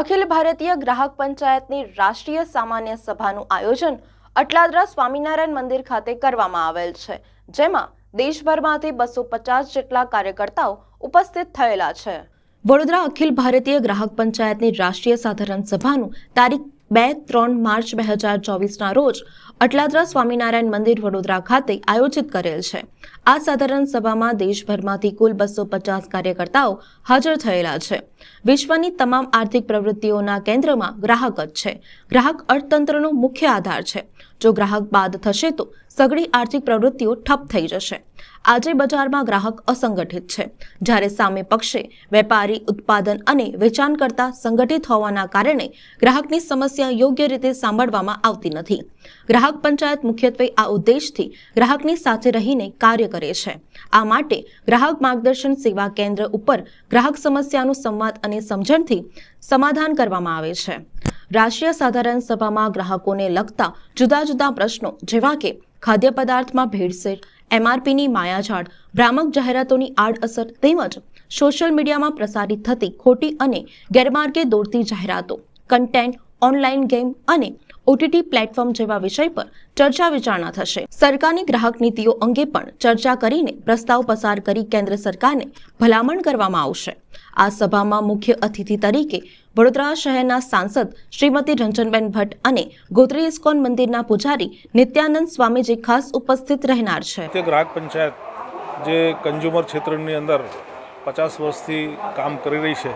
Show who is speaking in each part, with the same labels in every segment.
Speaker 1: અખિલ ભારતીય ગ્રાહક પંચાયતની રાષ્ટ્રીય સામાન્ય સભાનું આયોજન અટલાદરા સ્વામિનારાયણ મંદિર ખાતે કરવામાં આવેલ છે, જેમાં દેશભરમાંથી બસો પચાસ જેટલા કાર્યકર્તાઓ ઉપસ્થિત થયેલા છે. વડોદરા અખિલ ભારતીય ગ્રાહક પંચાયતની રાષ્ટ્રીય સાધારણ સભાનું તારીખ બે ત્રણ માર્ચ બે હજાર ચોવીસના રોજ અટલાદરા સ્વામિનારાયણ મંદિર વડોદરા ખાતે આયોજિત કરેલ છે. આ સાધારણ સભામાં દેશભરમાંથી કુલ બસો પચાસ કાર્યકર્તાઓ હાજર થયેલા છે. વિશ્વની તમામ આર્થિક પ્રવૃત્તિઓના કેન્દ્રમાં ગ્રાહક જ છે. ગ્રાહક અર્થતંત્રનો મુખ્ય આધાર છે. જો ગ્રાહક બાદ થશે તો સઘળી આર્થિક પ્રવૃત્તિઓ ઠપ થઈ જશે. આજે બજારમાં ગ્રાહક અસંગઠિત છે. જ્યારે સામે પક્ષે વેપારી, ઉત્પાદન અને વેચાણ કરતા સંગઠિત હોવાના કારણે ગ્રાહકની સમસ્યા યોગ્ય રીતે સાંભળવામાં આવતી નથી. ગ્રાહક પંચાયત મુખ્યત્વે આ ઉદ્દેશથી ગ્રાહકની સાથે રહીને કાર્ય કરે છે. આ માટે ગ્રાહક માર્ગદર્શન સેવા કેન્દ્ર ઉપર ગ્રાહક સમસ્યાનું સંવાદ અને સમજણથી સમાધાન કરવામાં આવે છે. રાષ્ટ્રીય સાધારણ સભામાં ગ્રાહકોને લગતા જુદા જુદા પ્રશ્નો, જેવા કે ખાદ્ય પદાર્થમાં ભેળસેળ એમઆરપીની માયાજાળ, ભ્રામક જાહેરાતોની આડઅસર તેમજ સોશિયલ મીડિયામાં પ્રસારિત થતી ખોટી અને ગેરમાર્ગે દોરતી જાહેરાતો કન્ટેન્ટ ઓનલાઈન ગેમ અને ઓટીટી પ્લેટફોર્મ જેવા વિષય પર ચર્ચા વિચારણા થશે. સરકારની ગ્રાહક નીતિઓ અંગે પણ ચર્ચા કરીને પ્રસ્તાવ પસાર કરી કેન્દ્ર સરકારને ભલામણ કરવામાં આવશે. આ સભામાં મુખ્ય અતિથિ તરીકે વડોદરા શહેરના સાંસદ શ્રીમતી રંજનબેન ભટ્ટ અને ગોત્રી ઇસ્કોન મંદિરના પૂજારી નિત્યાનંદ સ્વામીજી ખાસ ઉપસ્થિત રહેનાર છે.
Speaker 2: ગ્રાહક પંચાયત જે કન્ઝ્યુમર ક્ષેત્રની અંદર પચાસ વર્ષથી કામ કરી રહી છે,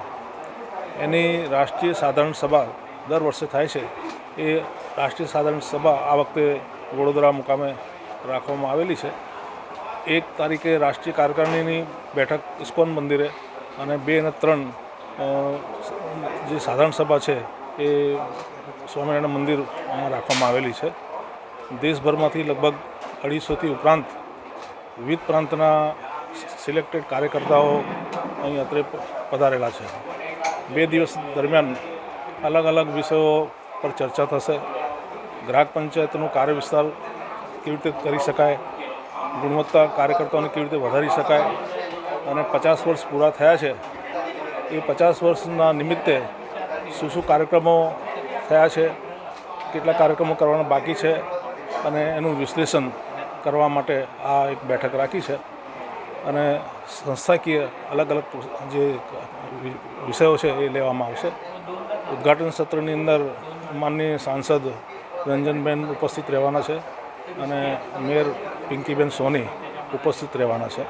Speaker 2: એની રાષ્ટ્રીય સાધારણ સભા દર વર્ષે થાય છે. એ રાષ્ટ્રીય સાધારણ સભા આ વખતે વડોદરા મુકામે રાખવામાં આવેલી છે. એક તારીખે રાષ્ટ્રીય કાર્યકારિણીની બેઠક ઇસ્કોન મંદિરે અને બે અને ત્રણ જે સાધારણ સભા છે એ સ્વામિનારાયણ મંદિરમાં રાખવામાં આવેલી છે. દેશભરમાંથી લગભગ અઢીસોથી ઉપરાંત વિવિધ પ્રાંતના સિલેક્ટેડ કાર્યકર્તાઓ અહીં અત્રે પધારેલા છે. બે દિવસ દરમિયાન અલગ અલગ વિષયો પર ચર્ચા થશે. ગ્રાહક પંચાયતનું કાર્ય વિસ્તાર કેવી રીતે કરી શકાય? ગુણવત્તા કાર્યકર્તાઓને કેવી રીતે વધારી શકાય? અને પચાસ વર્ષ પૂરા થયા છે. એ પચાસ વર્ષના નિમિત્તે શું શું કાર્યક્રમો થયા છે? કેટલા કાર્યક્રમો કરવાના બાકી છે? અને એનું વિશ્લેષણ કરવા માટે આ એક બેઠક રાખી છે. અને સંસ્થાકીય અલગ અલગ જે વિષયો છે એ લેવામાં આવશે. ઉદ્ઘાટન સત્રની અંદર માનનીય સાંસદ રંજનબેન ઉપસ્થિત રહેવાના છે અને મેયર પિંકીબેન સોની ઉપસ્થિત રહેવાના છે.